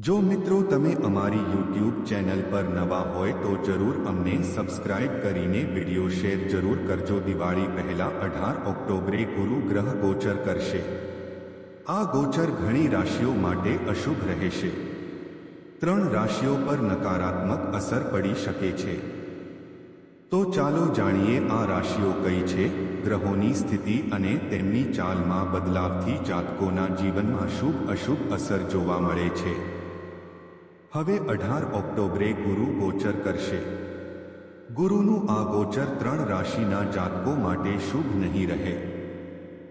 જો મિત્રો તમે અમારી યુટ્યુબ ચેનલ પર નવા હોય તો જરૂર અમને સબસ્ક્રાઇબ કરીને વિડિયો શેર જરૂર કરજો. દિવાળી પહેલા અઢાર ઓક્ટોબરે ગુરુ ગ્રહ ગોચર કરશે. આ ગોચર ઘણી રાશિઓ માટે અશુભ રહેશે. ત્રણ રાશિઓ પર નકારાત્મક અસર પડી શકે છે. તો ચાલો જાણીએ આ રાશિઓ કઈ છે? ગ્રહોની સ્થિતિ અને તેમની ચાલમાં બદલાવથી જાતકોના જીવનમાં શુભ અશુભ અસર જોવા મળે છે. હવે અઢાર ઓક્ટોબરે ગુરુ ગોચર કરશે. ગુરુનું આ ગોચર ત્રણ રાશિના જાતકો માટે શુભ નહીં રહે.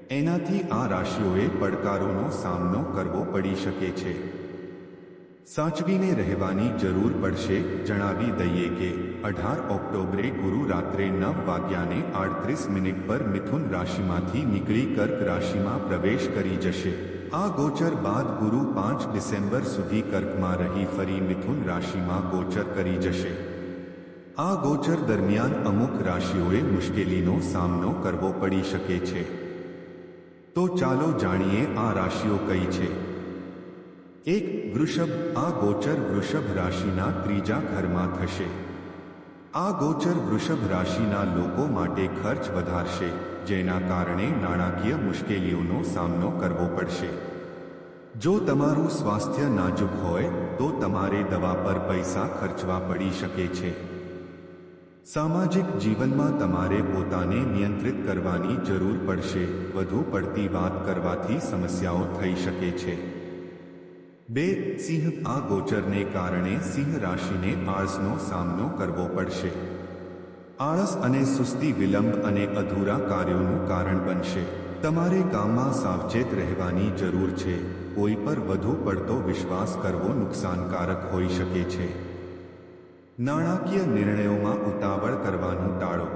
એનાથી આ રાશિઓએ પડકારોનો સામનો કરવો પડી શકે છે. સાચવીને રહેવાની જરૂર પડશે, જણાવી દઈએ કે અઢાર ઓક્ટોબરે ગુરુ રાત્રે નવ વાગ્યાને આડત્રીસ મિનિટ પર મિથુન રાશિમાંથી નીકળી કર્ક રાશિમાં પ્રવેશ કરી જશે. આ ગોચર બાદ ગુરુ પાંચ ડિસેમ્બર સુધી કર્કમાં રહી ફરી મિથુન રાશિમાં ગોચર કરી જશે. આ ગોચર દરમિયાન અમુક રાશિઓએ મુશ્કેલીનો સામનો કરવો પડી શકે છે. તો ચાલો જાણીએ આ રાશિઓ કઈ છે. એક વૃષભ, આ ગોચર વૃષભ રાશિના ત્રીજા ઘરમાં થશે. આ ગોચર વૃષભ રાશિના લોકો માટે ખર્ચ વધારશે, જેના કારણે નાણાકીય મુશ્કેલીઓનો સામનો કરવો પડશે. જો તમારું સ્વાસ્થ્ય નાજુક હોય, તો તમારે દવા પર પૈસા ખર્ચવા પડી શકે છે. સામાજિક જીવનમાં તમારે પોતાને નિયંત્રિત કરવાની જરૂર પડશે, વધુ પડતી વાત કરવાથી સમસ્યાઓ થઈ શકે છે. બે સિંહ આ ગોચરને કારણે સિંહ રાશિને આળસનો સામનો કરવો પડશે. આળસ અને સુસ્તી વિલંબ અને અધૂરા કાર્યોનું કારણ બનશે. તમારે કામમાં સાવચેત રહેવાની જરૂર છે. કોઈ પર વધુ પડતો વિશ્વાસ કરવો નુકસાનકારક હોઈ શકે છે. નાણાકીય નિર્ણયોમાં ઉતાવળ કરવાનું ટાળો.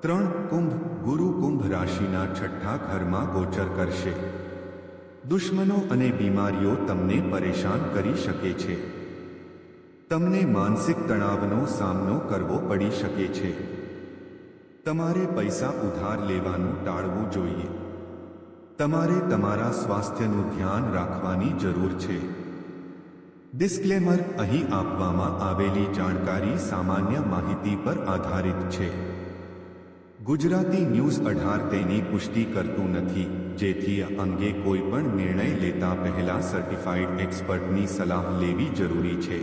ત્રણ કુંભ ગુરુ કુંભ રાશિના છઠ્ઠા ઘરમાં ગોચર કરશે. દુશ્મનો અને બીમારીઓ તમને પરેશાન કરી શકે છે. તમને માનસિક તણાવનો સામનો કરવો પડી શકે છે. તમારે પૈસા ઉધાર લેવાનું ટાળવું જોઈએ. તમારે તમારા સ્વાસ્થ્યનું ધ્યાન રાખવાની જરૂર છે. ડિસ્ક્લેમર અહીં આપવામાં આવેલી જાણકારી સામાન્ય માહિતી પર આધારિત છે. ગુજરાતી ન્યૂઝ અઢાર તેની પુષ્ટિ કરતું નથી, જેથી અંગે કોઈ પણ નિર્ણય લેતા પહેલા સર્ટિફાઈડ એક્સપર્ટની સલાહ લેવી જરૂરી છે.